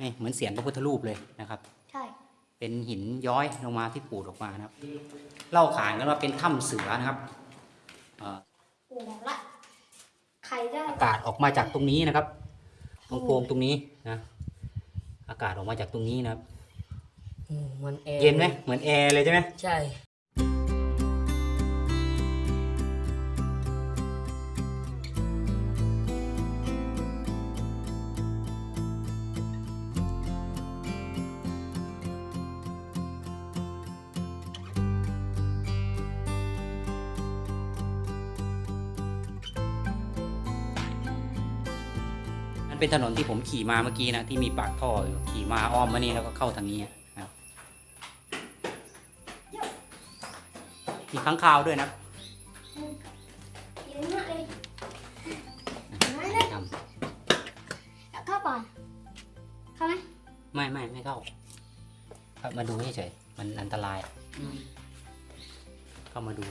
นี่เหมือนเสียนพระพุทธรูปเลยนะครับ ใช่ เป็นหินย้อยลงมาที่ปูดออกมานะครับ เล่าขานกันว่าเป็นถ้ำเสือนะครับเอ่อโอ้บอกละใครได้อากาศออกมาจากตรงนี้นะครับตรงโพรงตรงนี้นะ อากาศออกมาจากตรงนี้นะครับ อืมมันแอร์เย็นไหมเหมือนแอร์เลยใช่ไหมใช่ เป็นถนนที่ผมขี่มาเมื่อกี้นะที่มีปากท่ออยู่ขี่มาอ้อมมานี่แล้วก็เข้าทางนี้นะครับมีข้างคาวด้วยนะเย็นมากเลยไม่เลยทอยากเข้าก่อน เข้าไหมำไม่ไม่ไม่เข้าครับมาดูเฉยๆมันอันตรายอืมเข้ามาดู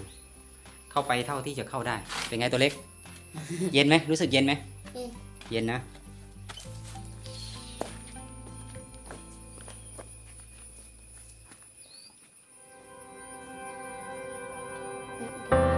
เข้าไปเท่าที่จะเข้าได้ เป็นไงตัวเล็ก เย็นไหมรู้สึกเย็นไหมเย็นเย็นนะ It's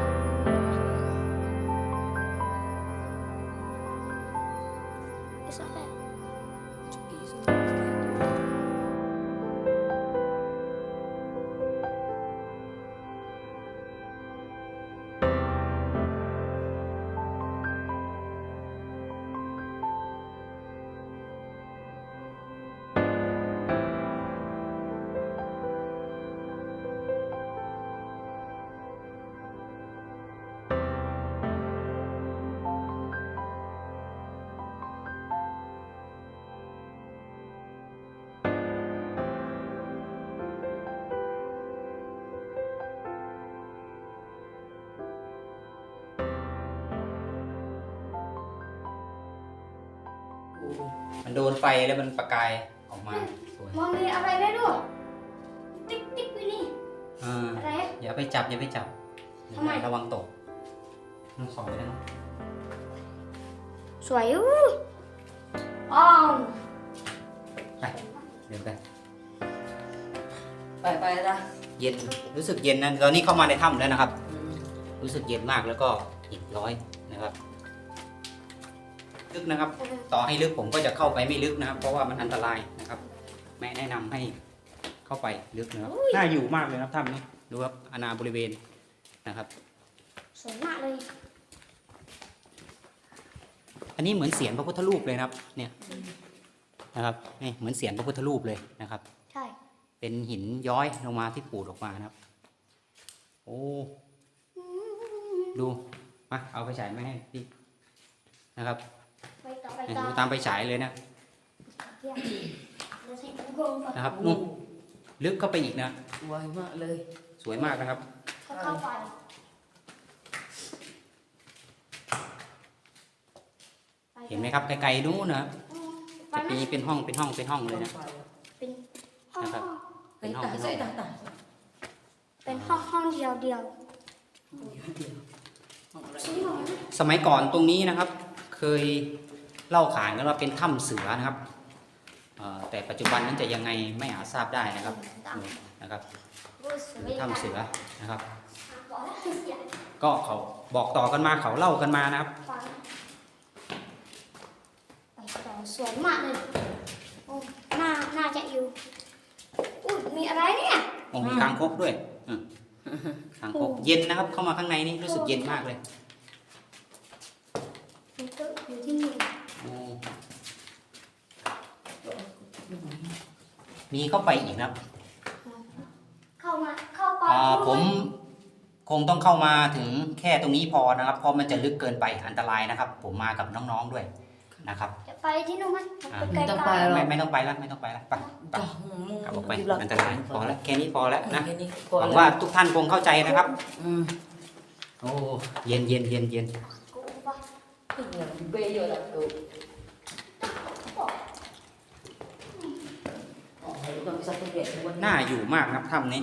มันโดนไฟแล้วมันประกายออกมาสวยมองมีอะไรได้ด้วยติ๊กติ๊กไปนี่อ่าอะไร อย่าไปจับอย่าไปจับทำไม ระวังตกมันสองไปแล้วเนอะสวยอู้อ้อมไปเดี๋ยวกันไปไปละเย็นรู้สึกเย็นนะตอนนี้เข้ามาในถ้ำแล้วนะครับอืมรู้สึกเย็นมากแล้วก็หินร้อยนะครับ ลึกนะครับ ต่อให้ลึกผมก็จะเข้าไปไม่ลึกนะครับ เพราะว่ามันอันตรายนะครับไม่แนะนำให้เข้าไปลึกนะครับน่าอยู่มากเลยนะครับถ้ำนี้ดูครับอาณาบริเวณนะครับสวยมากเลย อันนี้เหมือนเสียนพระพุทธรูปเลยนะครับ เนี่ยนะครับนี่เหมือนเสียนพระพุทธรูปเลยนะครับ ใช่ เป็นหินย้อยลงมาที่ปูดออกมานะครับ โอ้ดูมาเอาไปฉายมาให้พี่นะครับ ดูตามไปฉายเลยนะเยี่ยมเดี๋ยวใส่ถุงกลมก่อนนะครับนู่นลึกเข้าไปอีกนะสวยมากเลย สวยมากนะครับเข้าเข้าไปเห็นไหมครับไกลๆนู้นนะครับไปจะไหมมีเป็นห้องเป็นห้องเป็นห้องเลยนะเป็นห้องนะครับไปตาใส่ตาตาเป็นห้องห้องเดียวเดียวห้องอะไรชิ้นหน่อยสมัยก่อนตรงนี้นะครับ เคย เล่าขานกันว่าเป็นถ้ำเสือนะครับเอ่อแต่ปัจจุบันนั้นจะยังไงไม่อาจทราบได้นะครับนี่นะครับเป็นถ้ำเสือนะครับบอกแล้วให้เสียก็เขาบอกต่อกันมาเขาเล่ากันมานะครับฟังไปต่อสวยมากเลยโอ้น่าน่าจะอยู่อุ้ยมีอะไรเนี่ยโอ้มีคางคกด้วยอืมคางคกเย็นนะครับ เข้ามาข้างในนี่รู้สึกเย็นมากเลยมันก็อยู่ที่นี่โอ้ มีเข้าไปอีกนะครับเข้ามาเข้าไปอ่าผมคงต้องเข้ามาถึงแค่ตรงนี้พอนะครับ เพราะมันจะลึกเกินไปอันตรายนะครับ ผมมากับน้องๆด้วยนะครับ จะไปที่นู่นไหมมันเป็นไม่ต้องไกไปลหรอไม่กไม่ต้องไปแล้วไม่ต้องไปแล้วไปไปจ้ะกลับออกไปอันตรายพอแล้วแค่นี้พอแล้วนะแค่นี้พอหวังแล้วว่าทุกท่านคงเข้าใจนะครับอืมโอ้เย็นเย็นเย็นเย็น ๆกูปะเบยอยู่แล้วตัวอ๋อต้องมีสักตัวเด็กวันน่าอยู่มากครับถ้ำนี้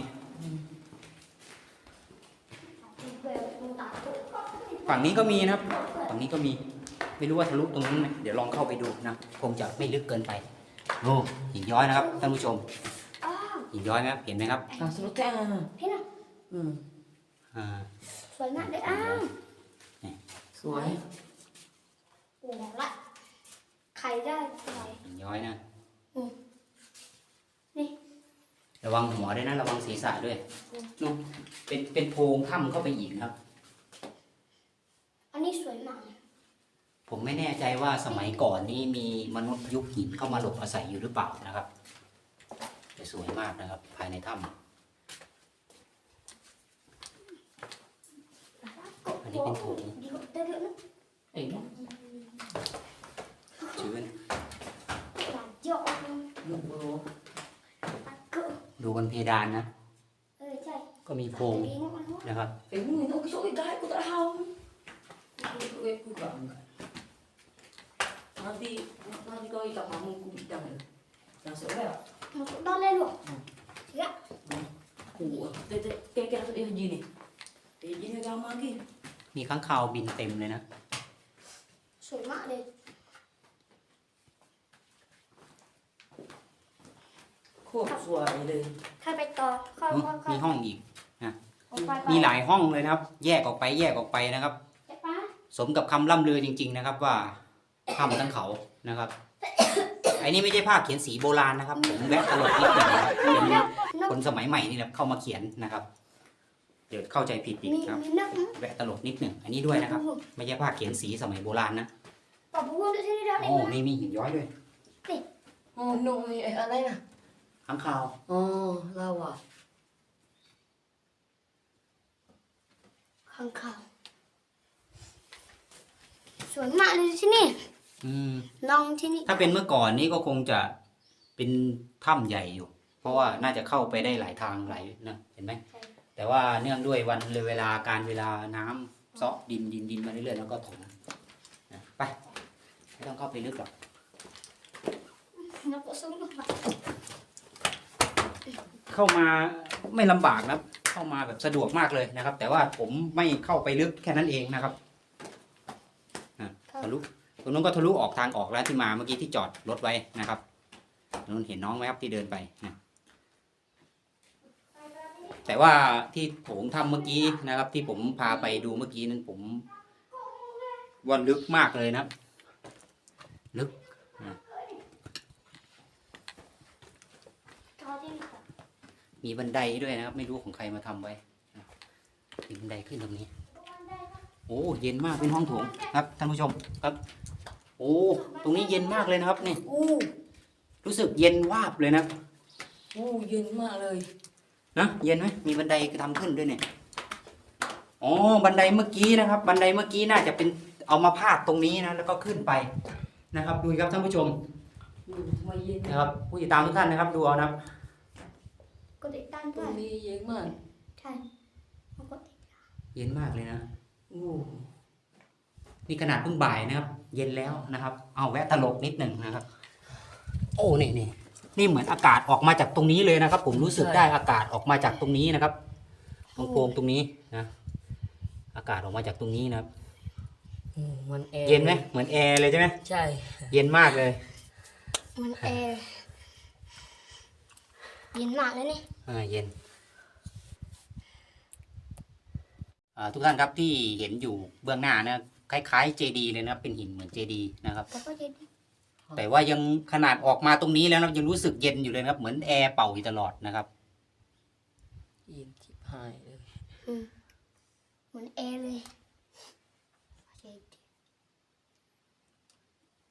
เบลมึงตากูก็ฝั่งนี้ก็มีนะครับ ฝั่งนี้ก็มี ไม่รู้ว่าทะลุตรงนู้นไหมเดี๋ยวลองเข้าไปดูนะ คงจะไม่ลึกเกินไปโอ้หินย้อยนะครับท่านผู้ชมอ้าวหินย้อยไหมครับ เห็นไหมครับ Ah, suruh teh. ah. พี่น่ะ Hmm. อ่าสวยมากเลยอ้าว Suai. โอ้ละใครได้ใครหินย้อยนะ นี่ ระวังหัวด้วยนะ ระวังศีรษะด้วยนู่นเป็นเป็นโพรงถ้ำเข้าไปอีกนะครับ อันนี้สวยมากผมไม่แน่ใจว่าสมัยก่อนนี้มีมนุษย์ยุคหินเข้ามาหลบอาศัยอยู่หรือเปล่านะครับแต่สวยมากนะครับ ภายในถ้ำอันนี้เป็นถุงดีกว่าเดินเลยนะ Eh, no. ชื้นหวานเยอะเลย Nuk bro. ตักเกอดูบนเพดานนะเออใช่ก็มีโพรงดีมากเลยนะครับ Eh, ni nak kesok ke dah aku tak tahu. Aku aku tak. Nanti nanti kau ikat mamu ku bidang ni. Yang sebab มันก็ได้เลยหรอ aku teh teh kayak kayak dia haji ni. Dia haji ni agama lagi. มีข้างคาวบินเต็มเลยนะ สวยมากเลย Kok suai dia. ถ้าไปต่อเข้าอุ๊ยเข้าเข้ามีห้องอีก ออกไปไปมีหลายห้องเลยนะครับ แยกออกไปแยกออกไปนะครับใช่ปะสมกับคำล่ำลือจริง ๆ นะครับ ว่าถ้ำทั้งเขานะครับ ไอ้นี่ไม่ใช่ภาพเขียนสีโบราณนะครับ ผมแวะตลกนิดหนึงนะครับเป็นนกคนสมัยใหม่นี่แหละเข้ามาเขียนนะครับ เดี๋ยวเข้าใจผิดอีกมีครับมีนกมั้ยแวะตลกนิดหนึ่งอันนี้ด้วยนะครับ ไม่ใช่ภาพเขียนสีสมัยโบราณนะปอบบัวด้วยที่นี่ได้ไหมโอ้นี่มีหินย้อยด้วย Oh, no ni eh alai lah. ข้างคาว Oh, lawa. ข้างข่าวสวยมากเลยที่นี่อืมลองที่นี่ถ้าเป็นเมื่อก่อนนี้ก็คงจะเป็นถ้ำใหญ่อยู่ เพราะว่าน่าจะเข้าไปได้หลายทางหลายนะเห็นไหมแต่ว่าเนื่องด้วยวันเวลาการเวลาน้ำเซาะดินดินดินมาเรื่อยๆแล้วก็ถมนะไปไม่ต้องเข้าไปลึกหรอกนกก็สูงมาก เข้ามาไม่ลำบากนะครับเข้ามาแบบสะดวกมากเลยนะครับ แต่ว่าผมไม่เข้าไปลึกแค่นั้นเองนะครับนะทะลุตรงนู้นก็ทะลุออกทางออกแล้วที่มาเมื่อกี้ที่จอดรถไว้นะครับตรงนู้นเห็นน้องไหมครับที่เดินไปนะแต่ว่าที่โถงถ้ำเมื่อกี้นะครับ ที่ผมพาไปดูเมื่อกี้นั้นผมว่าลึกมากเลยนะครับลึก จอที่นี่ค่ะ มีบันไดด้วยนะครับ ไม่รู้ของใครมาทำไว้นะมีบันไดขึ้นตรงนี้ โอ้เย็นมากเป็นห้องโถงครับท่านผู้ชมครับ โอ้ตรงนี้เย็นมากเลยนะครับนี่ Uh, รู้สึกเย็นวาบเลยนะ uh, yen mak เลยนะเย็นไหมมีบันไดทำขึ้นด้วยเนี่ยอ๋อบันไดเมื่อกี้นะครับ บันไดเมื่อกี้น่าจะเป็นเอามาพาดตรงนี้นะแล้วก็ขึ้นไปนะครับ ดูครับท่านผู้ชม Uh, semua yen. นะครับผู้ติดตามทุกท่านนะครับ ดูเอานะครับ กดติดตามด้ว Tu ย ni yen mak. ใช่เอากดติดเย็นมากเลยนะ Uh, นี่ขนาดเพิ่งบ่ายนะครับ เย็นแล้วนะครับ เอาแวะตลกนิดหนึ่งนะครับ โอ้นี่นี่นี่เหมือนอากาศออกมาจากตรงนี้เลยนะครับ ผมรู้สึกได้อากาศออกมาจากตรงนี้นะครับตรงโพรงตรงนี้นะ อากาศออกมาจากตรงนี้นะครับ uh, man air. เย็นไหมเหมือนแอร์เลยใช่ไหมใช่ เย็นมากเลย มันแอร์ เย็นมากเลยนี่อ่าเย็นอ่าทุกท่านครับที่เห็นอยู่เบื้องหน้านะคล้ายๆเจดีเลยนะครับ เป็นหินเหมือนเจดีนะครับแต่ก็เย็นแต่ว่ายังขนาดออกมาตรงนี้แล้วนะยังรู้สึกเย็นอยู่เลยนะครับ เหมือนแอร์เป่าอยู่ตลอดนะครับเย็นชิบหายเลยอืมเหมือนแอร์เลยเย็น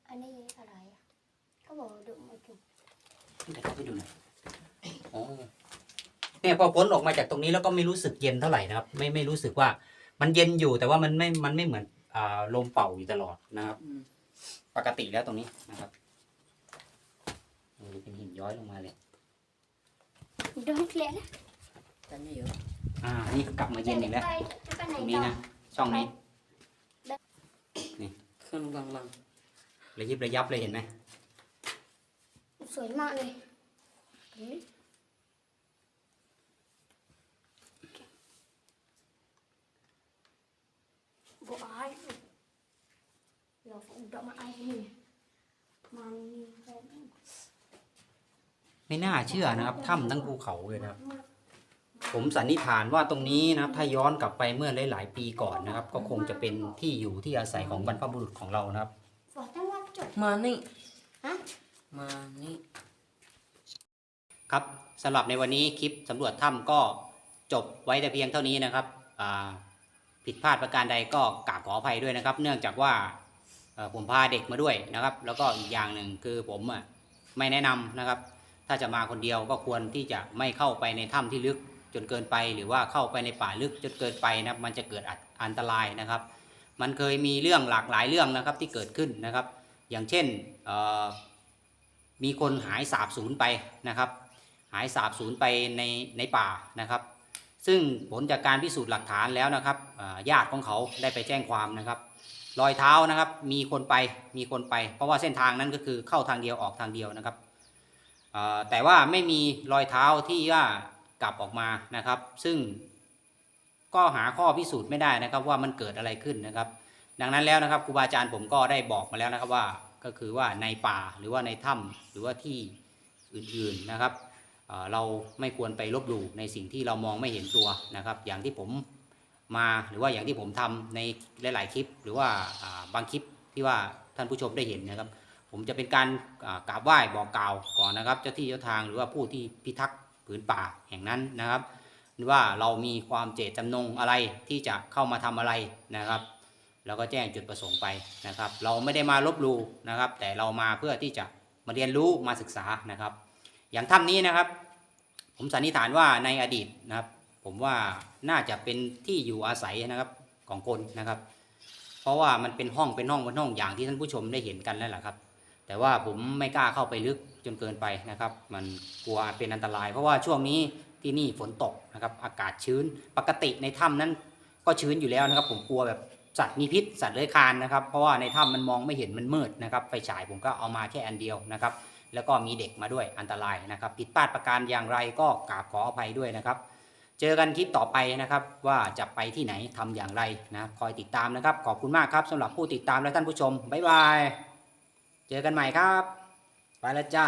อันนี้อะไรอะเขาบอกว่าดูมาจุกเดี๋ยวเข้าไปดูหน่อยอ๋อ เนี่ยพอพ้นออกมาจากตรงนี้แล้วก็ไม่รู้สึกเย็นเท่าไหร่นะครับ ไม่ไม่รู้สึกว่า มันเย็นอยู่แต่ว่ามันไม่มันไม่เหมือนอ่าลมเป่าอยู่ตลอดนะครับอืมปกติแล้วตรงนี้นะครับนี่เป็นหินย้อยลงมาเลย ดูให้เคลียร์นะตอนนี้เหรออ่า นี่กลับมาเย็นอีกแล้วไปจะไปไหนตรงนี้ต่อนะช่องนี้เครื่องลังลังระยิบระยับเลยเห็นไหมสวยมากเลยเฮ้ยบัวไอ้ เราอุดมาไอ้นี่มันมีแฟนไม่น่าเชื่อนะครับถ้ำทั้งภูเขาเลยนะครับ ผมสันนิษฐานว่าตรงนี้นะครับ ถ้าย้อนกลับไปเมื่อหลาย ๆ ปีก่อนนะครับ ก็คงจะเป็นที่อยู่ที่อาศัยของบรรพบุรุษของเรานะครับฝนตั้งวันจบมานี่ ฮะ มานี่ ครับสำหรับในวันนี้คลิปสำรวจถ้ำก็จบไว้แต่เพียงเท่านี้นะครับอ่าผิดพลาดประการใดก็กราบขออภัยด้วยนะครับ เนื่องจากว่าเอ่อ ผมพาเด็กมาด้วยนะครับ แล้วก็อีกอย่างหนึ่งคือผมอะไม่แนะนำนะครับ ถ้าจะมาคนเดียวก็ควรที่จะไม่เข้าไปในถ้ำที่ลึกจนเกินไป หรือว่าเข้าไปในป่าลึกจนเกินไปนะครับมันจะเกิดอันตรายนะครับ มันเคยมีเรื่องหลากหลายเรื่องนะครับที่เกิดขึ้นนะครับ อย่างเช่นมีคนหายสาบสูญไปนะครับ หายสาบสูญไปในในป่านะครับ ซึ่งผลจากการพิสูจน์หลักฐานแล้วนะครับญาติของเขาได้ไปแจ้งความนะครับ รอยเท้านะครับ มีคนไปมีคนไป เพราะว่าเส้นทางนั้นก็คือเข้าทางเดียวออกทางเดียวนะครับแต่ว่าไม่มีรอยเท้าที่ว่ากลับออกมานะครับ ซึ่งก็หาข้อพิสูจน์ไม่ได้นะครับว่ามันเกิดอะไรขึ้นนะครับ ดังนั้นแล้วนะครับครูบาอาจารย์ผมก็ได้บอกมาแล้วนะครับว่าก็คือว่าในป่าหรือว่าในถ้ำหรือว่าที่อื่นๆนะครับเราไม่ควรไปลบหลู่ในสิ่งที่เรามองไม่เห็นตัวนะครับ อย่างที่ผม มาหรือว่าอย่างที่ผมทำในหลาย ๆ คลิป หรือว่าบางคลิปที่ว่าท่านผู้ชมได้เห็นนะครับ ผมจะเป็นการกราบไหว้บอกกล่าวก่อนนะครับ เจ้าที่เจ้าทางหรือว่าผู้ที่พิทักษ์ผืนป่าแห่งนั้นนะครับว่าเรามีความเจตจำนงอะไรที่จะเข้ามาทำอะไรนะครับแล้วก็แจ้งจุดประสงค์ไปนะครับ เราไม่ได้มาลบลูนะครับ แต่เรามาเพื่อที่จะมาเรียนรู้มาศึกษานะครับ อย่างถ้ำนี้นะครับ ผมสันนิษฐานว่าในอดีตนะครับ ผมว่าน่าจะเป็นที่อยู่อาศัยนะครับของคนนะครับ เพราะว่ามันเป็นห้องเป็นห้องเป็นห้องอย่างที่ท่านผู้ชมได้เห็นกันแล้วแหละครับ แต่ว่าผมไม่กล้าเข้าไปลึกจนเกินไปนะครับ มันกลัวเป็นอันตราย เพราะว่าช่วงนี้ที่นี่ฝนตกนะครับ อากาศชื้นปกติในถ้ำนั้นก็ชื้นอยู่แล้วนะครับ ผมกลัวแบบสัตว์มีพิษสัตว์เลื้อยคลานนะครับ เพราะว่าในถ้ำมันมองไม่เห็นมันมืดนะครับไฟฉายผมก็เอามาแค่อันเดียวนะครับ แล้วก็มีเด็กมาด้วยอันตรายนะครับ ผิดพลาดประการอย่างไรก็กราบขออภัยด้วยนะครับ เจอกันคลิปต่อไปนะครับ ว่าจะไปที่ไหนทำอย่างไรนะคอยติดตามนะครับ ขอบคุณมากครับสำหรับผู้ติดตามและท่านผู้ชมบ๊ายบาย เจอกันใหม่ครับ ไปแล้วจ้า